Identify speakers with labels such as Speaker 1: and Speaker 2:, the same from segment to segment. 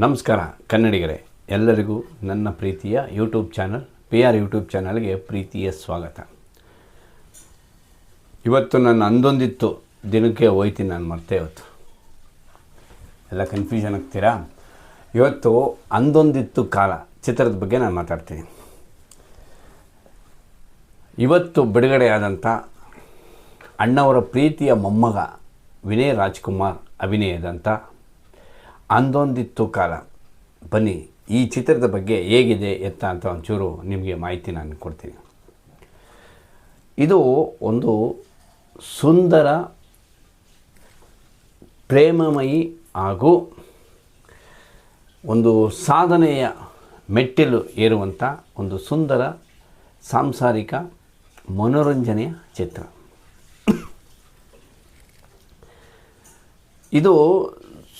Speaker 1: ನಮಸ್ಕಾರ, ಕನ್ನಡಿಗರೇ. ಎಲ್ಲರಿಗೂ ನನ್ನ ಪ್ರೀತಿಯ YouTube channel P R YouTube ಚಾನಲ್ಗೆ ಪ್ರೀತಿಯ ಸ್ವಾಗತ. ಇವತ್ತು ನನ್ನ ಅಂದೊಂದಿತ್ತು, ದಿನಕ್ಕೆ ಹೋಯ್ತೀನಿ ನಾನು ಮತ್ತೆ ಇವತ್ತು. ಎಲ್ಲ ಕನ್ಫ್ಯೂಷನ್ ಆಗ್ತೀರಾ? ಇವತ್ತು ಅಂದೊಂದಿತ್ತು ಕಾಲ, ಚಿತ್ರದ ಬಗ್ಗೆ ನಾನು ಮಾತಾಡ್ತೀನಿ. ಇವತ್ತು ಬಿಡುಗಡೆಯಾದಂಥ ಅಣ್ಣವರ ಪ್ರೀತಿಯ ಮೊಮ್ಮಗ ವಿನಯ್ ರಾಜ್ಕುಮಾರ್ ಅಭಿನಯದಂಥ ಅಂದೊಂದಿತ್ತು ಕಾಲ. ಬನ್ನಿ, ಈ ಚಿತ್ರದ ಬಗ್ಗೆ ಹೇಗಿದೆ, ಎತ್ತ ಅಂತ ಒಂಚೂರು ನಿಮಗೆ ಮಾಹಿತಿ ನಾನು ಕೊಡ್ತೀನಿ. ಇದು ಒಂದು ಸುಂದರ, ಪ್ರೇಮಮಯಿ ಹಾಗೂ ಒಂದು ಸಾಧನೆಯ ಮೆಟ್ಟಿಲು ಏರುವಂಥ ಒಂದು ಸುಂದರ, ಸಾಂಸಾರಿಕ, ಮನೋರಂಜನೆಯ ಚಿತ್ರ. ಇದು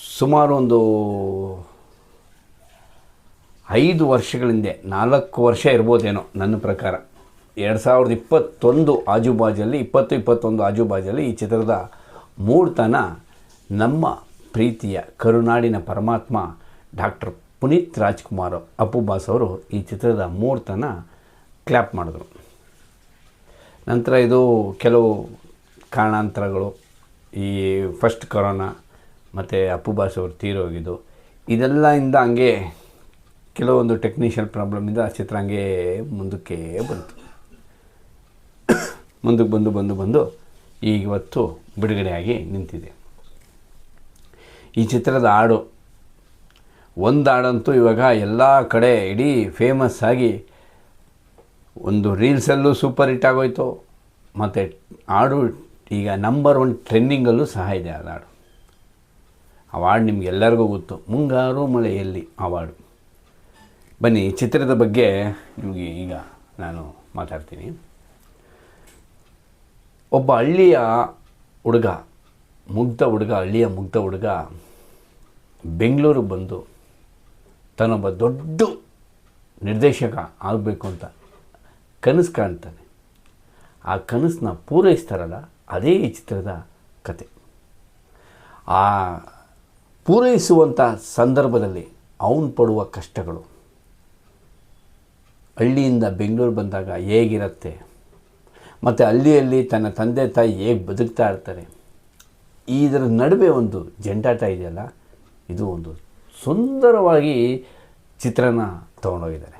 Speaker 1: ಸುಮಾರು ಒಂದು ಐದು ವರ್ಷಗಳ ಹಿಂದೆ ನಾಲ್ಕು ವರ್ಷ ಇರ್ಬೋದೇನೋ ನನ್ನ ಪ್ರಕಾರ. ಎರಡು ಸಾವಿರದ ಇಪ್ಪತ್ತೊಂದು ಆಜುಬಾಜಲ್ಲಿ ಇಪ್ಪತ್ತು ಇಪ್ಪತ್ತೊಂದು ಆಜುಬಾಜಲ್ಲಿ ಈ ಚಿತ್ರದ ಮೂರ್ತನ ನಮ್ಮ ಪ್ರೀತಿಯ ಕರುನಾಡಿನ ಪರಮಾತ್ಮ ಡಾಕ್ಟರ್ ಪುನೀತ್ ರಾಜ್ಕುಮಾರ್ ಅಪ್ಪು ಬಾಸ್ ಅವರು ಈ ಚಿತ್ರದ ಮೂರ್ತನ ಕ್ಲ್ಯಾಪ್ ಮಾಡಿದ್ರು. ನಂತರ ಇದು ಕೆಲವು ಕಾರಣಾಂತರಗಳು, ಈ ಫಸ್ಟ್ ಕೊರೋನಾ ಮತ್ತು ಅಪ್ಪು ಬಾಸ್ ಅವರು ತೀರೋಗಿದ್ದು ಇದೆಲ್ಲ ಇಂದ ಹಂಗೆ ಕೆಲವೊಂದು ಟೆಕ್ನಿಷಿಯಲ್ ಪ್ರಾಬ್ಲಮಿಂದ ಆ ಚಿತ್ರ ಹಂಗೆ ಮುಂದಕ್ಕೆ ಬಂತು. ಮುಂದಕ್ಕೆ ಬಂದು ಬಂದು ಬಂದು ಈಗ ಇವತ್ತು ಬಿಡುಗಡೆಯಾಗಿ ನಿಂತಿದೆ. ಈ ಚಿತ್ರದ ಹಾಡು, ಒಂದು ಹಾಡಂತೂ ಇವಾಗ ಎಲ್ಲ ಕಡೆ ಇಡೀ ಫೇಮಸ್ ಆಗಿ ಒಂದು ರೀಲ್ಸಲ್ಲೂ ಸೂಪರ್ ಹಿಟ್ ಆಗೋಯ್ತು. ಮತ್ತು ಹಾಡು ಈಗ ನಂಬರ್ ಒನ್ ಟ್ರೆಂಡಿಂಗಲ್ಲೂ ಸಹ ಇದೆ ಅದು ಹಾಡು. ಅವಾರ್ಡ್ ನಿಮಗೆಲ್ಲರಿಗೂ ಗೊತ್ತು. ಮುಂಗಾರು ಮಳೆಯಲ್ಲಿ ಅವಾರ್ಡು. ಬನ್ನಿ ಚಿತ್ರದ ಬಗ್ಗೆ ನಿಮಗೆ ಈಗ ನಾನು ಮಾತಾಡ್ತೀನಿ. ಒಬ್ಬ ಹಳ್ಳಿಯ ಹುಡುಗ, ಮುಗ್ಧ ಹುಡುಗ, ಹಳ್ಳಿಯ ಮುಗ್ಧ ಹುಡುಗ ಬೆಂಗಳೂರಿಗೆ ಬಂದು ತನ್ನೊಬ್ಬ ದೊಡ್ಡ ನಿರ್ದೇಶಕ ಆಗಬೇಕು ಅಂತ ಕನಸು ಕಾಣ್ತಾನೆ. ಆ ಕನಸನ್ನ ಪೂರೈಸ್ತಾರಲ್ಲ, ಅದೇ ಈ ಚಿತ್ರದ ಕತೆ. ಆ ಪೂರೈಸುವಂಥ ಸಂದರ್ಭದಲ್ಲಿ ಅವನು ಪಡುವ ಕಷ್ಟಗಳು. ಹಳ್ಳಿಯಿಂದ ಬೆಂಗಳೂರು ಬಂದಾಗ ಹೇಗಿರುತ್ತೆ? ಮತ್ತು ಹಳ್ಳಿಯಲ್ಲಿ ತನ್ನ ತಂದೆ ತಾಯಿ ಹೇಗೆ ಬದುಕ್ತಾ ಇರ್ತಾರೆ? ಇದರ ನಡುವೆ ಒಂದು ಜಂಟಾಟ ಇದೆಯಲ್ಲ, ಇದು ಒಂದು ಸುಂದರವಾಗಿ ಚಿತ್ರನ ತಗೊಂಡೋಗಿದ್ದಾರೆ.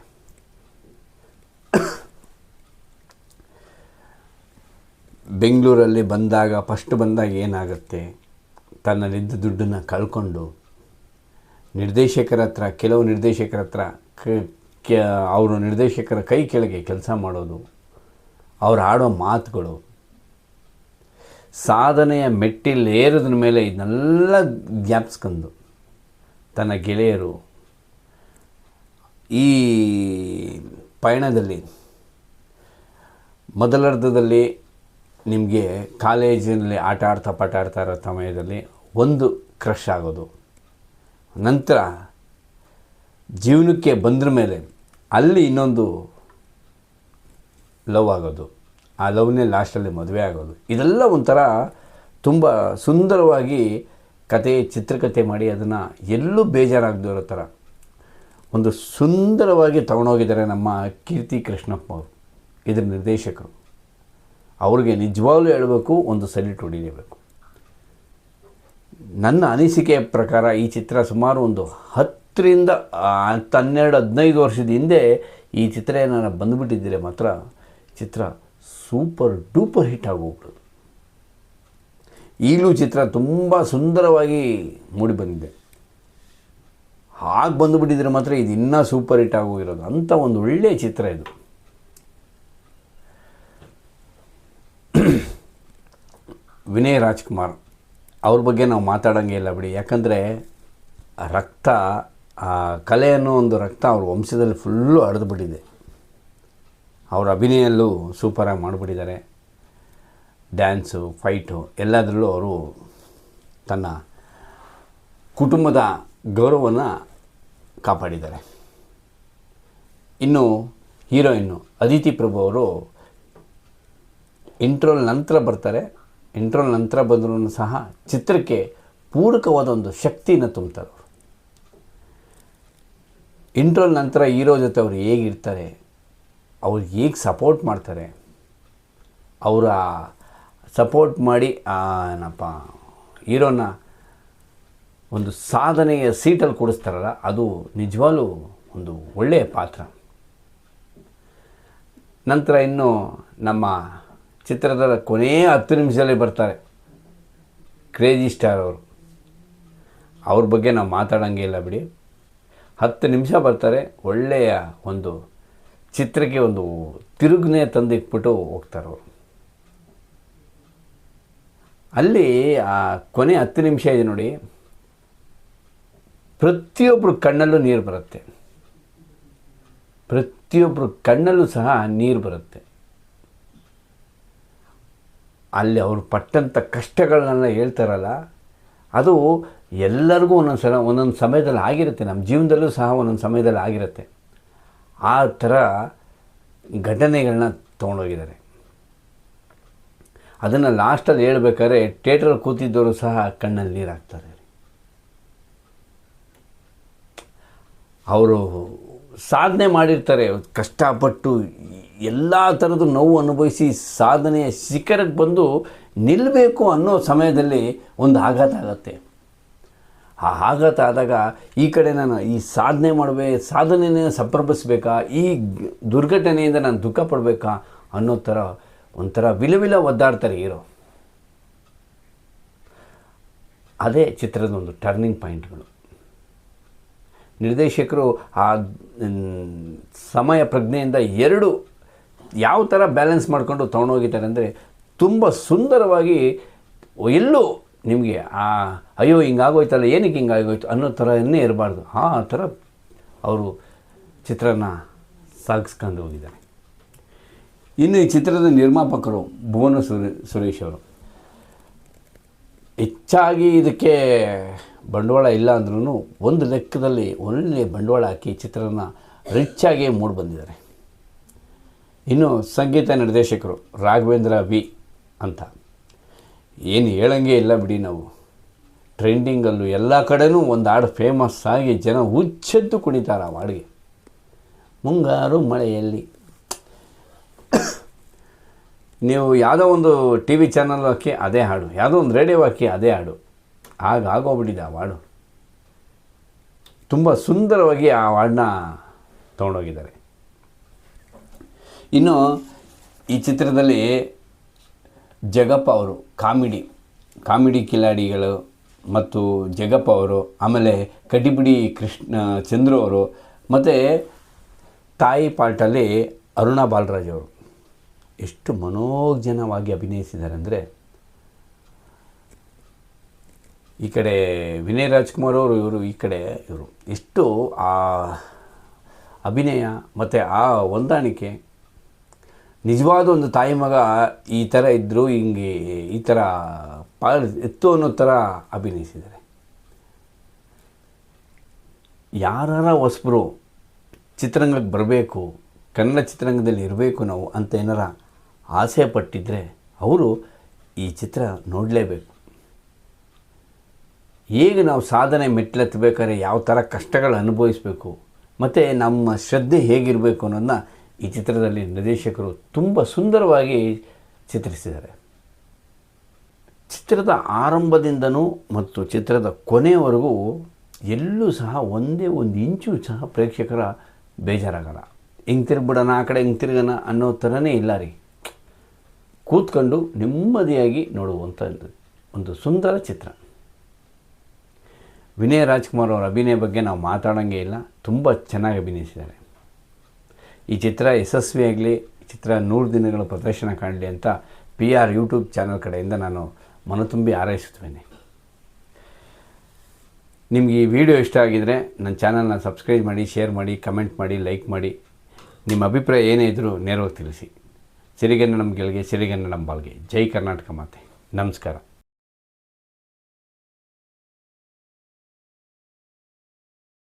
Speaker 1: ಬೆಂಗಳೂರಲ್ಲಿ ಬಂದಾಗ ಫಸ್ಟ್ ಬಂದಾಗ ಏನಾಗುತ್ತೆ? ತನ್ನಲ್ಲಿದ್ದ ದುಡ್ಡನ್ನು ಕಳ್ಕೊಂಡು ನಿರ್ದೇಶಕರ ಹತ್ರ, ಕೆಲವು ನಿರ್ದೇಶಕರ ಹತ್ರ ಕ ಅವರು ನಿರ್ದೇಶಕರ ಕೈ ಕೆಳಗೆ ಕೆಲಸ ಮಾಡೋದು, ಅವ್ರು ಆಡೋ ಮಾತುಗಳು, ಸಾಧನೆಯ ಮೆಟ್ಟಿಲೇರದ ಮೇಲೆ ಇದನ್ನೆಲ್ಲ ಜ್ಞಾಪಿಸ್ಕೊಂಡು ತನ್ನ ಗೆಳೆಯರು ಈ ಪಯಣದಲ್ಲಿ, ಮೊದಲರ್ಧದಲ್ಲಿ ನಿಮಗೆ ಕಾಲೇಜಿನಲ್ಲಿ ಆಟ ಆಡ್ತಾ ಪಾಠ ಆಡ್ತಾ ಇರೋ ಸಮಯದಲ್ಲಿ ಒಂದು ಕ್ರಶ್ ಆಗೋದು. ನಂತರ ಜೀವನಕ್ಕೆ ಬಂದ್ರ ಮೇಲೆ ಅಲ್ಲಿ ಇನ್ನೊಂದು ಲವ್ ಆಗೋದು. ಆ ಲವ್ನೇ ಲಾಸ್ಟಲ್ಲಿ ಮದುವೆ ಆಗೋದು. ಇದೆಲ್ಲ ಒಂಥರ ತುಂಬ ಸುಂದರವಾಗಿ ಕತೆ ಚಿತ್ರಕಥೆ ಮಾಡಿ ಅದನ್ನು ಎಲ್ಲೂ ಬೇಜಾರಾಗದೇ ಇರೋ ಥರ. ಒಂದು ಸುಂದರವಾಗಿ ತಗೊಂಡೋಗಿದ್ದಾರೆ ನಮ್ಮ ಕೀರ್ತಿ ಕೃಷ್ಣಪ್ಪ ಅವರು, ಇದರ ನಿರ್ದೇಶಕರು. ಅವ್ರಿಗೆ ನಿಜವಾಗ್ಲೂ ಹೇಳಬೇಕು, ಒಂದು ಸಲ್ಯೂಟ್ ಹೊಡಿಲೇಬೇಕು ನನ್ನ ಅನಿಸಿಕೆಯ ಪ್ರಕಾರ ಈ ಚಿತ್ರ ಸುಮಾರು ಒಂದು ಹತ್ತರಿಂದ ಹತ್ತು ಹನ್ನೆರಡು, ಹದಿನೈದು ವರ್ಷದ ಹಿಂದೆ ಈ ಚಿತ್ರ ಏನಾರು ಬಂದುಬಿಟ್ಟಿದ್ದರೆ ಮಾತ್ರ ಚಿತ್ರ ಸೂಪರ್ ಡೂಪರ್ ಹಿಟ್ ಆಗೋಗ್ಬಿಡೋದು. ಈಗಲೂ ಚಿತ್ರ ತುಂಬ ಸುಂದರವಾಗಿ ಮೂಡಿ ಬಂದಿದೆ. ಹಾಗೆ ಬಂದುಬಿಟ್ಟಿದ್ರೆ ಮಾತ್ರ ಇದು ಇನ್ನೂ ಸೂಪರ್ ಹಿಟ್ ಆಗೋಗಿರೋದು. ಅಂಥ ಒಂದು ಒಳ್ಳೆಯ ಚಿತ್ರ ಇದು. ವಿನಯ್ ರಾಜ್ಕುಮಾರ್, ಅವ್ರ ಬಗ್ಗೆ ನಾವು ಮಾತಾಡೋಂಗೆ ಇಲ್ಲ ಬಿಡಿ. ಯಾಕಂದರೆ ರಕ್ತ, ಆ ಕಲೆ ಅನ್ನೋ ಒಂದು ರಕ್ತ ಅವ್ರ ವಂಶದಲ್ಲಿ ಫುಲ್ಲು ಹರಿದುಬಿಟ್ಟಿದೆ ಅವ್ರ ಅಭಿನಯಲ್ಲೂ ಸೂಪರಾಗಿ ಮಾಡಿಬಿಟ್ಟಿದ್ದಾರೆ. ಡ್ಯಾನ್ಸು ಫೈಟು ಎಲ್ಲದರಲ್ಲೂ ಅವರು ತನ್ನ ಕುಟುಂಬದ ಗೌರವವನ್ನು ಕಾಪಾಡಿದ್ದಾರೆ. ಇನ್ನು ಹೀರೋಯಿನ್ನು ಅದಿತಿ ಪ್ರಭು ಅವರು ಇಂಟ್ರೋಲ್ ನಂತರ ಬರ್ತಾರೆ. ಇಂಟ್ರೋಲ್ ನಂತರ ಬಂದರೂ ಸಹ ಚಿತ್ರಕ್ಕೆ ಪೂರಕವಾದ ಒಂದು ಶಕ್ತಿಯನ್ನು ತುಂಬ್ತಾರೆ ಅವರು. ಇಂಟ್ರೋಲ್ ನಂತರ ಹೀರೋ ಜೊತೆ ಅವರು ಹೇಗಿರ್ತಾರೆ, ಅವ್ರು ಹೇಗೆ ಸಪೋರ್ಟ್ ಮಾಡ್ತಾರೆ, ಅವರ ಸಪೋರ್ಟ್ ಮಾಡಿ ಏನಪ್ಪ, ಹೀರೋನ ಒಂದು ಸಾಧನೆಯ ಸೀಟಲ್ಲಿ ಕೊಡಿಸ್ತಾರಲ್ಲ, ಅದು ನಿಜವಾಗಲೂ ಒಂದು ಒಳ್ಳೆಯ ಪಾತ್ರ. ನಂತರ ಇನ್ನು ನಮ್ಮ ಚಿತ್ರದ ಕೊನೆಯ ಹತ್ತು ನಿಮಿಷದಲ್ಲಿ ಬರ್ತಾರೆ. ಕ್ರೇಜಿ ಸ್ಟಾರ್ ಅವರು. ಅವ್ರ ಬಗ್ಗೆ ನಾವು ಮಾತಾಡೋಂಗೆ ಇಲ್ಲ ಬಿಡಿ. ಹತ್ತು ನಿಮಿಷ ಬರ್ತಾರೆ, ಒಳ್ಳೆಯ ಒಂದು ಚಿತ್ರಕ್ಕೆ ಒಂದು ತಿರುಗ್ನೆ ತಂದಿಟ್ಬಿಟ್ಟು ಹೋಗ್ತಾರೆ ಅವರು. ಅಲ್ಲಿ ಆ ಕೊನೆ ಹತ್ತು ನಿಮಿಷ ಇದೆ ನೋಡಿ. ಪ್ರತಿಯೊಬ್ಬರು ಕಣ್ಣಲ್ಲೂ ನೀರು ಬರುತ್ತೆ. ಪ್ರತಿಯೊಬ್ಬರು ಕಣ್ಣಲ್ಲೂ ಸಹ ನೀರು ಬರುತ್ತೆ. ಅಲ್ಲಿ ಅವರು ಪಟ್ಟಂಥ ಕಷ್ಟಗಳನ್ನೆಲ್ಲ ಹೇಳ್ತಾರಲ್ಲ, ಅದು ಎಲ್ಲರಿಗೂ ಒಂದೊಂದು ಸಲ, ಒಂದೊಂದು ಸಮಯದಲ್ಲಿ ಆಗಿರುತ್ತೆ. ನಮ್ಮ ಜೀವನದಲ್ಲೂ ಸಹ ಒಂದೊಂದು ಸಮಯದಲ್ಲಿ ಆಗಿರುತ್ತೆ. ಆ ಥರ ಘಟನೆಗಳನ್ನ ತೊಗೊಂಡೋಗಿದ್ದಾರೆ. ಅದನ್ನು ಲಾಸ್ಟಲ್ಲಿ ಹೇಳ್ಬೇಕಾದ್ರೆ ಥಿಯೇಟ್ರಲ್ಲಿ ಕೂತಿದ್ದವರು ಸಹ ಕಣ್ಣಲ್ಲಿ ನೀರಾಗ್ತಾರೆ. ಅವರು ಸಾಧನೆ ಮಾಡಿರ್ತಾರೆ. ಕಷ್ಟಪಟ್ಟು ಎಲ್ಲ ಥರದ ನೋವು ಅನುಭವಿಸಿ ಸಾಧನೆಯ ಶಿಖರಕ್ಕೆ ಬಂದು ನಿಲ್ಲಬೇಕು ಅನ್ನೋ ಸಮಯದಲ್ಲಿ ಒಂದು ಆಘಾತ ಆಗತ್ತೆ. ಆ ಆಘಾತ ಆದಾಗ ಈ ಕಡೆ ನಾನು ಈ ಸಾಧನೆ ಮಾಡಬೇ ಸಾಧನೆಯನ್ನು ಸಂಪ್ರಮಿಸ್ಬೇಕಾ ಈ ದುರ್ಘಟನೆಯಿಂದ ನಾನು ದುಃಖ ಪಡಬೇಕಾ ಅನ್ನೋ ಥರ ಒಂಥರ ವಿಲವಿಲ ಒದ್ದಾಡ್ತಾರೆ ಹೀರೋ. ಅದೇ ಚಿತ್ರದ ಒಂದು ಟರ್ನಿಂಗ್ ಪಾಯಿಂಟ್ಗಳು ನಿರ್ದೇಶಕರು ಆ ಸಮಯ ಪ್ರಜ್ಞೆಯಿಂದ ಎರಡು ಯಾವ ಥರ ಬ್ಯಾಲೆನ್ಸ್ ಮಾಡಿಕೊಂಡು ತೊಗೊಂಡೋಗಿದ್ದಾರೆ ಅಂದರೆ ತುಂಬ ಸುಂದರವಾಗಿ ಎಲ್ಲೂ ನಿಮಗೆ, ಆ, ಅಯ್ಯೋ, ಹಿಂಗಾಗೋಯ್ತಲ್ಲ, ಏನಕ್ಕೆ ಹಿಂಗಾಗೋಯ್ತು ಅನ್ನೋ ಥರನೇ ಇರಬಾರ್ದು. ಆ ಥರ ಅವರು ಚಿತ್ರನ ಸಾಗಿಸ್ಕೊಂಡು ಹೋಗಿದ್ದಾರೆ. ಇನ್ನು ಈ ಚಿತ್ರದ ನಿರ್ಮಾಪಕರು ಭುವನ ಸುರೇ, ಸುರೇಶ್ ಅವರು. ಹೆಚ್ಚಾಗಿ ಇದಕ್ಕೆ ಬಂಡವಾಳ ಇಲ್ಲ ಅಂದ್ರೂ ಒಂದು ಲೆಕ್ಕದಲ್ಲಿ ಒಳ್ಳೆಯ ಬಂಡವಾಳ ಹಾಕಿ ಚಿತ್ರನ ರಿಚ್ಚಾಗಿ ಮೂಡಿ ಬಂದಿದ್ದಾರೆ ಇನ್ನು ಸಂಗೀತ ನಿರ್ದೇಶಕರು ರಾಘವೇಂದ್ರ ವಿ ಅಂತ. ಏನು ಹೇಳಂಗೆ ಇಲ್ಲ ಬಿಡಿ ನಾವು. ಟ್ರೆಂಡಿಂಗಲ್ಲೂ ಎಲ್ಲ ಕಡೆನೂ ಒಂದು ಹಾಡು ಫೇಮಸ್ ಆಗಿ ಜನ ಹುಚ್ಚೆದ್ದು ಕುಣಿತಾರೆ ಆ ಹಾಡಿಗೆ. ಮುಂಗಾರು ಮಳೆಯಲ್ಲಿ. ನೀವು ಯಾವುದೋ ಒಂದು ಟಿ ವಿ ಚಾನಲ್ ಹಾಕಿ ಅದೇ ಹಾಡು, ಯಾವುದೋ ಒಂದು ರೇಡಿಯೋ ಹಾಕಿ ಅದೇ ಹಾಡು, ಆಗ ಆಗೋಗ್ಬಿಟ್ಟಿದೆ ಆ ಹಾಡು. ತುಂಬ ಸುಂದರವಾಗಿ ಆ ಹಾಡನ್ನ ತೊಗೊಂಡೋಗಿದ್ದಾರೆ. ಇನ್ನು ಈ ಚಿತ್ರದಲ್ಲಿ ಜಗಪ್ಪ ಅವರು ಕಾಮಿಡಿ ಕಾಮಿಡಿ ಕಿಲಾಡಿಗಳು ಮತ್ತು ಜಗಪ್ಪ ಅವರು, ಆಮೇಲೆ ಕಡಿಬಿಡಿ ಕೃಷ್ಣ, ಚಂದ್ರು ಅವರು, ಮತ್ತು ತಾಯಿ ಪಾರ್ಟಲ್ಲಿ ಅರುಣ ಬಾಲರಾಜ್ ಅವರು. ಎಷ್ಟು ಮನೋಜ್ಞನವಾಗಿ ಅಭಿನಯಿಸಿದ್ದಾರೆ ಅಂದರೆ, ಈ ಕಡೆ ವಿನಯ್ ರಾಜ್ಕುಮಾರ್ ಅವರು, ಇವರು ಈ ಕಡೆ ಇವರು. ಎಷ್ಟು ಆ ಅಭಿನಯ ಮತ್ತು ಆ ಹೊಂದಾಣಿಕೆ ನಿಜವಾದ ಒಂದು ತಾಯಿ ಮಗ ಈ ಥರ ಇದ್ದರೂ ಹಿಂಗೆ ಈ ಥರ ಪಾಲ್ ಎತ್ತು ಅನ್ನೋ ಥರ ಅಭಿನಯಿಸಿದ್ದಾರೆ. ಯಾರ ಹೊಸಬರು ಚಿತ್ರರಂಗಕ್ಕೆ ಬರಬೇಕು, ಕನ್ನಡ ಚಿತ್ರರಂಗದಲ್ಲಿ ಇರಬೇಕು ನಾವು ಅಂತ ಏನಾರ ಆಸೆ ಪಟ್ಟಿದ್ದರೆ ಅವರು ಈ ಚಿತ್ರ ನೋಡಲೇಬೇಕು. ಹೇಗೆ ನಾವು ಸಾಧನೆ ಮೆಟ್ಲೆತ್ತಬೇಕಾದ್ರೆ ಯಾವ ಥರ ಕಷ್ಟಗಳು ಅನುಭವಿಸಬೇಕು, ಮತ್ತು ನಮ್ಮ ಶ್ರದ್ಧೆ ಹೇಗಿರಬೇಕು ಅನ್ನೋದನ್ನ ಈ ಚಿತ್ರದಲ್ಲಿ ನಿರ್ದೇಶಕರು ತುಂಬ ಸುಂದರವಾಗಿ ಚಿತ್ರಿಸಿದ್ದಾರೆ. ಚಿತ್ರದ ಆರಂಭದಿಂದನೂ ಮತ್ತು ಚಿತ್ರದ ಕೊನೆಯವರೆಗೂ ಎಲ್ಲೂ ಸಹ ಒಂದೇ ಒಂದು ಇಂಚು ಸಹ ಪ್ರೇಕ್ಷಕರ ಬೇಜಾರಾಗಲ್ಲ. ಹಿಂಗೆ ತಿರುಗ್ಬಿಡೋಣ, ಆ ಕಡೆ ಹಿಂಗೆ ತಿರುಗೋಣ ಅನ್ನೋ ಥರನೇ ಇಲ್ಲ ರೀ. ಕೂತ್ಕೊಂಡು ನೆಮ್ಮದಿಯಾಗಿ ನೋಡುವಂಥ ಒಂದು- ಒಂದು ಸುಂದರ ಚಿತ್ರ. ವಿನಯ್ ರಾಜ್ಕುಮಾರ್ ಅವರ ಅಭಿನಯ ಬಗ್ಗೆ ನಾವು ಮಾತಾಡೋಂಗೆ ಇಲ್ಲ. ತುಂಬ ಚೆನ್ನಾಗಿ ಅಭಿನಯಿಸಿದ್ದಾರೆ. ಈ ಚಿತ್ರ ಯಶಸ್ವಿಯಾಗಲಿ ಚಿತ್ರ ನೂರು ದಿನಗಳ ಪ್ರದರ್ಶನ ಕಾಣಲಿ ಅಂತ ಪಿ ಆರ್ ಯೂಟ್ಯೂಬ್ ಚಾನಲ್ ಕಡೆಯಿಂದ ನಾನು ಮನತುಂಬಿ ಹಾರೈಸುತ್ತೇನೆ. ನಿಮಗೆ ಈ ವಿಡಿಯೋ ಇಷ್ಟ ಆಗಿದರೆ ನನ್ನ ಚಾನಲ್ನ ಸಬ್ಸ್ಕ್ರೈಬ್ ಮಾಡಿ ಶೇರ್ ಮಾಡಿ ಕಮೆಂಟ್ ಮಾಡಿ ಲೈಕ್ ಮಾಡಿ. ನಿಮ್ಮ ಅಭಿಪ್ರಾಯ ಏನೇ ಇದ್ದರೂ ನೇರವಾಗಿ ತಿಳಿಸಿ. ಸಿರಿಗನ್ನಡಂ ಗೆಲ್ಗೆ ನಮ್ಮ ಬಾಳ್ಗೆ. ಜೈ ಕರ್ನಾಟಕ ಮಾತೆ. ನಮಸ್ಕಾರ.